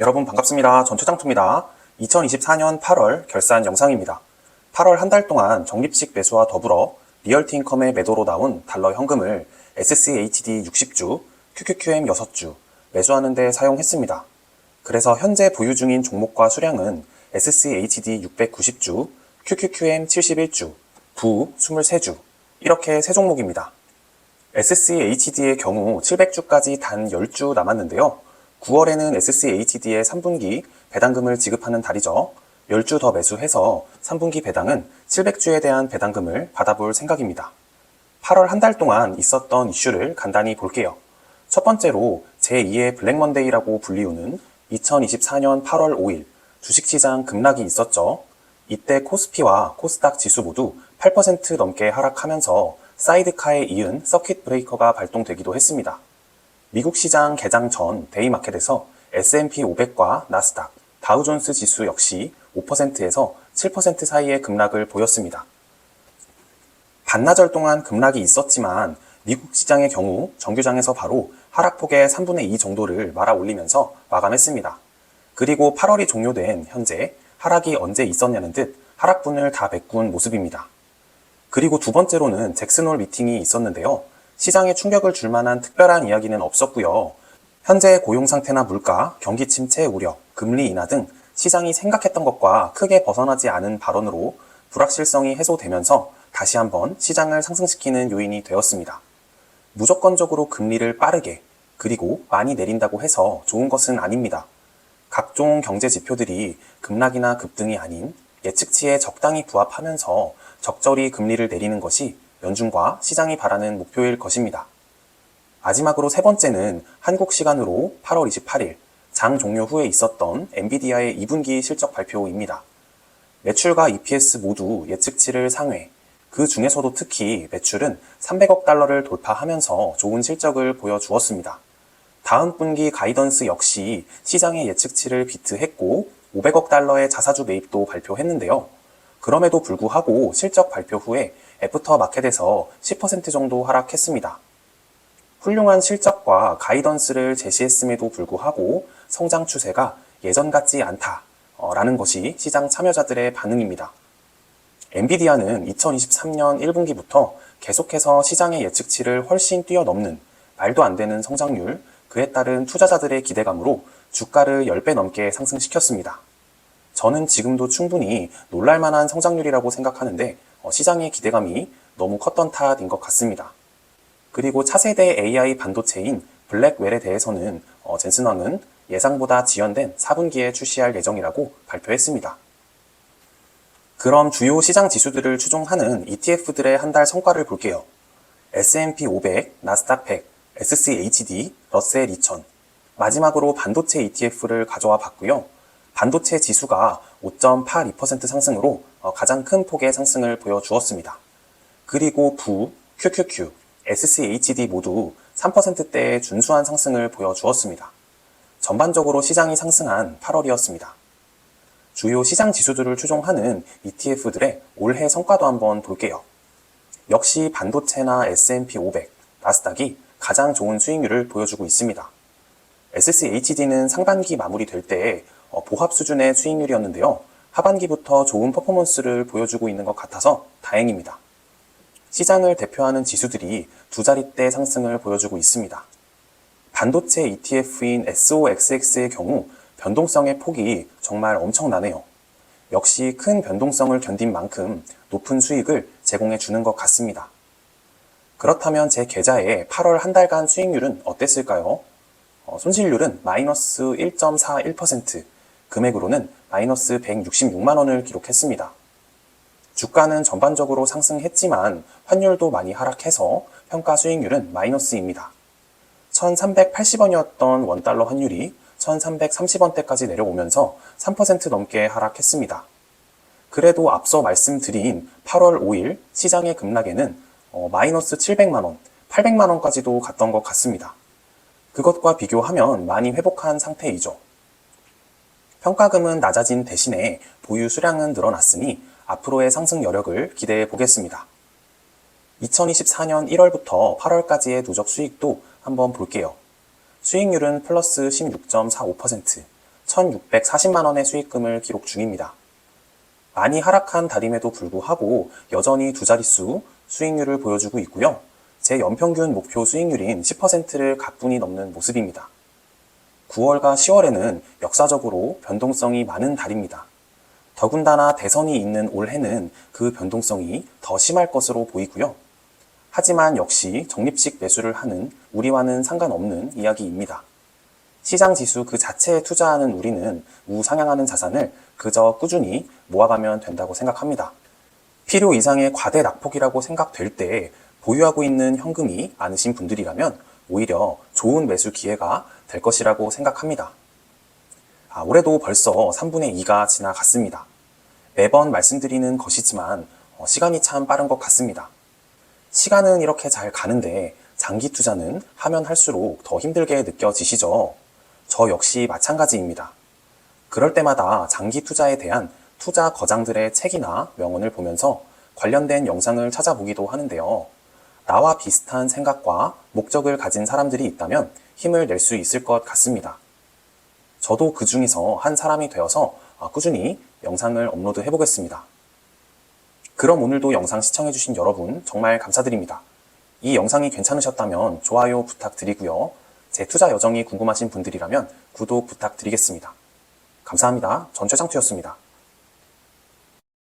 여러분 반갑습니다. 전초장투입니다. 2024년 8월 결산 영상입니다. 8월 한 달 동안 적립식 매수와 더불어 리얼티인컴의 매도로 나온 달러 현금을 SCHD 60주, QQQM 6주 매수하는 데 사용했습니다. 그래서 현재 보유 중인 종목과 수량은 SCHD 690주, QQQM 71주, 부 23주 이렇게 세 종목입니다. SCHD의 경우 700주까지 단 10주 남았는데요. 9월에는 SCHD의 3분기 배당금을 지급하는 달이죠. 10주 더 매수해서 3분기 배당은 700주에 대한 배당금을 받아볼 생각입니다. 8월 한 달 동안 있었던 이슈를 간단히 볼게요. 첫 번째로 제2의 블랙먼데이라고 불리우는 2024년 8월 5일 주식시장 급락이 있었죠. 이때 코스피와 코스닥 지수 모두 8% 넘게 하락하면서 사이드카에 이은 서킷 브레이커가 발동되기도 했습니다. 미국 시장 개장 전 데이마켓에서 S&P 500과 나스닥, 다우존스 지수 역시 5%에서 7% 사이의 급락을 보였습니다. 반나절 동안 급락이 있었지만 미국 시장의 경우 정규장에서 바로 하락폭의 3분의 2 정도를 말아 올리면서 마감했습니다. 그리고 8월이 종료된 현재 하락이 언제 있었냐는 듯 하락분을 다 메꾼 모습입니다. 그리고 두 번째로는 잭슨홀 미팅이 있었는데요. 시장에 충격을 줄 만한 특별한 이야기는 없었고요. 현재 고용 상태나 물가, 경기 침체 우려, 금리 인하 등 시장이 생각했던 것과 크게 벗어나지 않은 발언으로 불확실성이 해소되면서 다시 한번 시장을 상승시키는 요인이 되었습니다. 무조건적으로 금리를 빠르게 그리고 많이 내린다고 해서 좋은 것은 아닙니다. 각종 경제 지표들이 급락이나 급등이 아닌 예측치에 적당히 부합하면서 적절히 금리를 내리는 것이 연준과 시장이 바라는 목표일 것입니다. 마지막으로 세 번째는 한국 시간으로 8월 28일 장 종료 후에 있었던 엔비디아의 2분기 실적 발표입니다. 매출과 EPS 모두 예측치를 상회, 그 중에서도 특히 매출은 300억 달러를 돌파하면서 좋은 실적을 보여주었습니다. 다음 분기 가이던스 역시 시장의 예측치를 비트했고 500억 달러의 자사주 매입도 발표했는데요. 그럼에도 불구하고 실적 발표 후에 애프터 마켓에서 10% 정도 하락했습니다. 훌륭한 실적과 가이던스를 제시했음에도 불구하고 성장 추세가 예전 같지 않다라는 것이 시장 참여자들의 반응입니다. 엔비디아는 2023년 1분기부터 계속해서 시장의 예측치를 훨씬 뛰어넘는 말도 안 되는 성장률, 그에 따른 투자자들의 기대감으로 주가를 10배 넘게 상승시켰습니다. 저는 지금도 충분히 놀랄만한 성장률이라고 생각하는데 어, 시장의 기대감이 너무 컸던 탓인 것 같습니다. 그리고 차세대 AI 반도체인 블랙웰에 대해서는 어, 젠슨왕은 예상보다 지연된 4분기에 출시할 예정이라고 발표했습니다. 그럼 주요 시장 지수들을 추종하는 ETF들의 한 달 성과를 볼게요. S&P 500, 나스닥 100, SCHD, 러셀 2000. 마지막으로 반도체 ETF를 가져와 봤고요. 반도체 지수가 5.82% 상승으로 어, 가장 큰 폭의 상승을 보여주었습니다. 그리고 부, QQQ, SCHD 모두 3%대의 준수한 상승을 보여주었습니다. 전반적으로 시장이 상승한 8월이었습니다. 주요 시장 지수들을 추종하는 ETF들의 올해 성과도 한번 볼게요. 역시 반도체나 S&P 500, 나스닥이 가장 좋은 수익률을 보여주고 있습니다. SCHD는 상반기 마무리될 때 어, 보합 수준의 수익률이었는데요. 하반기부터 좋은 퍼포먼스를 보여주고 있는 것 같아서 다행입니다. 시장을 대표하는 지수들이 두 자릿대 상승을 보여주고 있습니다. 반도체 ETF인 SOXX의 경우 변동성의 폭이 정말 엄청나네요. 역시 큰 변동성을 견딘 만큼 높은 수익을 제공해 주는 것 같습니다. 그렇다면 제 계좌의 8월 한 달간 수익률은 어땠을까요? 어, 손실률은 마이너스 1.41%, 금액으로는 마이너스 166만 원을 기록했습니다. 주가는 전반적으로 상승했지만 환율도 많이 하락해서 평가 수익률은 마이너스입니다. 1380원이었던 원달러 환율이 1330원대까지 내려오면서 3% 넘게 하락했습니다. 그래도 앞서 말씀드린 8월 5일 시장의 급락에는 어, 마이너스 700만원, 800만원까지도 갔던 것 같습니다. 그것과 비교하면 많이 회복한 상태이죠. 평가금은 낮아진 대신에 보유 수량은 늘어났으니 앞으로의 상승 여력을 기대해 보겠습니다. 2024년 1월부터 8월까지의 누적 수익도 한번 볼게요. 수익률은 플러스 16.45%, 1,640만 원의 수익금을 기록 중입니다. 많이 하락한 달임에도 불구하고 여전히 두 자릿수 수익률을 보여주고 있고요. 제 연평균 목표 수익률인 10%를 가뿐히 넘는 모습입니다. 9월과 10월에는 역사적으로 변동성이 많은 달입니다. 더군다나 대선이 있는 올해는 그 변동성이 더 심할 것으로 보이고요. 하지만 역시 적립식 매수를 하는 우리와는 상관없는 이야기입니다. 시장 지수 그 자체에 투자하는 우리는 우상향하는 자산을 그저 꾸준히 모아가면 된다고 생각합니다. 필요 이상의 과대 낙폭이라고 생각될 때 보유하고 있는 현금이 많으신 분들이라면 오히려 좋은 매수 기회가 될 것이라고 생각합니다. 아, 올해도 벌써 3분의 2가 지나갔습니다. 매번 말씀드리는 것이지만 어, 시간이 참 빠른 것 같습니다. 시간은 이렇게 잘 가는데 장기 투자는 하면 할수록 더 힘들게 느껴지시죠? 저 역시 마찬가지입니다. 그럴 때마다 장기 투자에 대한 투자 거장들의 책이나 명언을 보면서 관련된 영상을 찾아보기도 하는데요. 나와 비슷한 생각과 목적을 가진 사람들이 있다면 힘을 낼 수 있을 것 같습니다. 저도 그 중에서 한 사람이 되어서 아, 꾸준히 영상을 업로드 해보겠습니다. 그럼 오늘도 영상 시청해주신 여러분 정말 감사드립니다. 이 영상이 괜찮으셨다면 좋아요 부탁드리고요. 제 투자 여정이 궁금하신 분들이라면 구독 부탁드리겠습니다. 감사합니다. 전 최장투였습니다.